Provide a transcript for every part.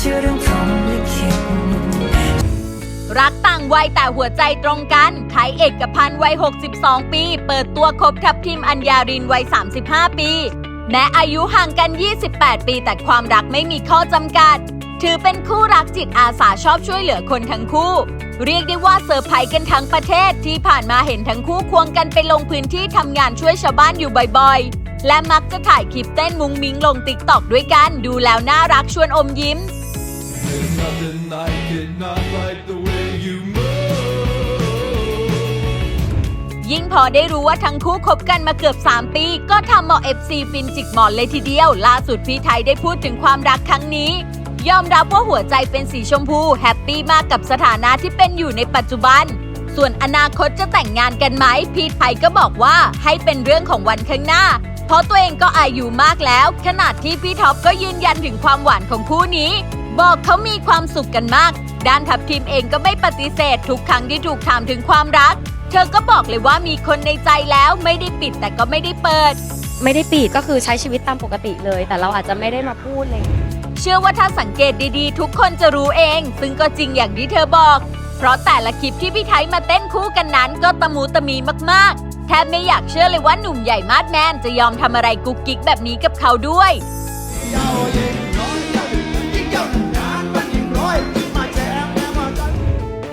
ชื่อเรื่องพรหมลิขิตรักต่างวัยแต่หัวใจตรงกันไขเอกพันธ์วัย 62 ปี เปิดตัวคบทับทิมอัญญารินวัย 35 ปี แม้อายุห่างกัน 28 ปี แต่ความรักไม่มีข้อจำกัด ถือเป็นคู่รักจิตอาสาชอบช่วยเหลือคนทั้งคู่ เรียกได้ว่าเซอร์ไพรส์กันทั้งประเทศที่ผ่านมาเห็นทั้งคู่ควงกันไปลงพื้นที่ทำงานช่วยชาวบ้านอยู่บ่อยๆ และมักจะถ่ายคลิปเต้นมุงมิงลงติ๊กตอกด้วยกัน ดูแล้วน่ารักชวนอมยิ้ม like it, not like the way you move. ยิ่งพอได้รู้ว่าทั้งคู่คบกันมาเกือบ 3 ปี ก็ทำเอา FC ฟินจิกหมอนเลยทีเดียว ล่าสุดพี่ไทยได้พูดถึงความรักครั้งนี้ ยอมรับว่าหัวใจเป็นสีชมพู แฮปปี้มากกับสถานะที่เป็นอยู่ในปัจจุบัน ส่วนอนาคตจะแต่งงานกันไหมพี่ไทยก็บอกว่าให้เป็นเรื่องของวันข้างหน้าเพราะตัวเองก็อายุมากแล้ว ขนาดที่พี่ท็อปก็ยืนยันถึงความหวานของคู่นี้ บอกเขามีความสุขกันมาก ด้านทัพทีมเองก็ไม่ปฏิเสธทุกครั้งที่ถูกถามถึงความรัก เธอก็บอกเลยว่ามีคนในใจแล้วไม่ได้ปิดแต่ก็ไม่ได้เปิด ไม่ได้ปิดก็คือใช้ชีวิตตามปกติเลย แต่เราอาจจะไม่ได้มาพูดเลย เชื่อว่าถ้าสังเกตดีๆ ทุกคนจะรู้เอง ซึ่งก็จริงอย่างที่เธอบอก เพราะแต่ละคลิปที่พี่ไทยมาเต้นคู่กันนั้นก็ตะมูตะมีมากๆ แทบไม่อยากเชื่อเลยว่าหนุ่มใหญ่มาดแมนจะยอมทำอะไรกุ๊กกิ๊กแบบนี้กับเขาด้วย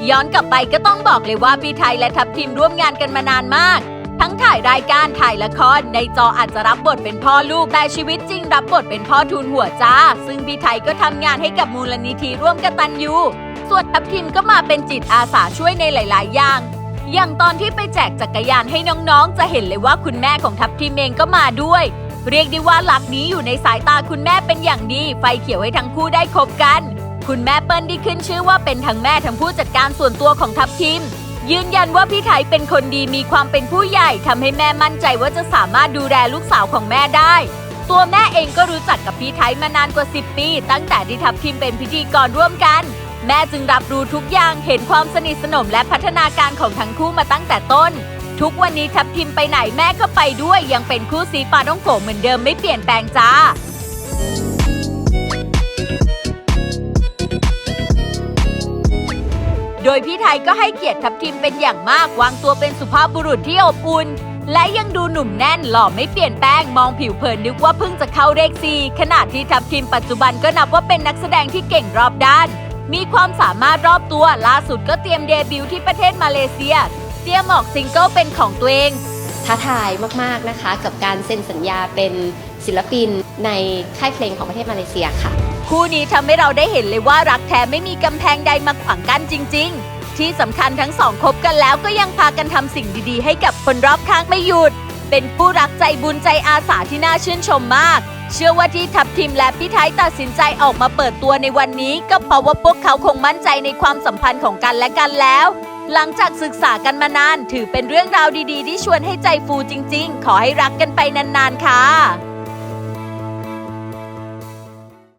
ย้อนกลับไปก็ต้องบอกเลยว่าพี่ไทยและทัพทีมร่วมงานกันมานานมาก ทั้งถ่ายรายการถ่ายละครในจออาจจะรับบทเป็นพ่อลูกแต่ชีวิตจริงรับบทเป็นพ่อทูลหัวจ้า ซึ่งพี่ไทยก็ทำงานให้กับมูลนิธิร่วมกตันยูส่วนทัพทีมก็มาเป็นจิตอาสาช่วยในหลาย ๆ อย่างอย่างตอนที่ไปแจกจักรยานให้น้องๆ จะเห็นเลยว่าคุณแม่ของทัพทีมเองก็มาด้วย เรียกได้ว่าหลักนี้อยู่ในสายตาคุณแม่เป็นอย่างดี ไฟเขียวให้ทั้งคู่ได้คบกัน คุณแม่เปิ้ลที่ขึ้นชื่อว่าเป็นทั้งแม่ทั้งผู้จัดการส่วนตัวของทัพทีม ยืนยันว่าพี่ไทยเป็นคนดีมีความเป็นผู้ใหญ่ทำให้แม่มั่นใจว่าจะสามารถดูแลลูกสาวของแม่ได้ ตัวแม่เองก็รู้จักกับพี่ไทยมานานกว่า 10 ปี ตั้งแต่ที่ทัพทีมเป็นพิธีกรร่วมกัน แม่จึงรับรู้ทุกอย่างเห็นความสนิทสนมและพัฒนาการของทั้งคู่มาตั้งแต่ต้น ทุกวันนี้ทัพทีมไปไหนแม่ก็ไปด้วย ยังเป็นคู่ซีปาต้องโกเหมือนเดิมไม่เปลี่ยนแปลงจ้า ยพี่ไทยก็ให้เกียรติทัพทิมเป็นอย่างมากวางตัวเป็นสุภาพบุรุษที่อบอุ่น และยังดูหนุ่มแน่นหล่อไม่เปลี่ยนแปลงมองผิวเผินนึกว่าเพิ่งจะเข้าเลขซีขณะที่ทัพทิมปัจจุบันก็นับว่าเป็นนักแสดงที่เก่งรอบด้าน มีความสามารถรอบตัวล่าสุดก็เตรียมเดบิวต์ที่ประเทศมาเลเซีย เตรียมออกซิงเกิลเป็นของตัวเองท้าทายมากๆนะคะ กับการเซ็นสัญญาเป็นศิลปินในค่ายเพลงของประเทศมาเลเซียค่ะ คู่นี้ทำให้เราได้เห็นเลยว่ารักแท้ไม่มีกำแพงใดมาขวางกั้นจริง ๆ ที่สำคัญทั้งสองคบกันแล้วก็ยังพากันทำสิ่งดีๆ ให้กับคนรอบข้างไม่หยุด เป็นผู้รักใจบุญใจอาสาที่น่าชื่นชมมาก เชื่อว่าที่ทัพทีมและพี่ไทยตัดสินใจออกมาเปิดตัวในวันนี้ ก็เพราะว่าพวกเขาคงมั่นใจในความสัมพันธ์ของกันและกันแล้ว หลังจากศึกษากันมานาน ถือเป็นเรื่องราวดีๆ ที่ชวนให้ใจฟูจริง ๆ ขอให้รักกันไปนานๆค่ะ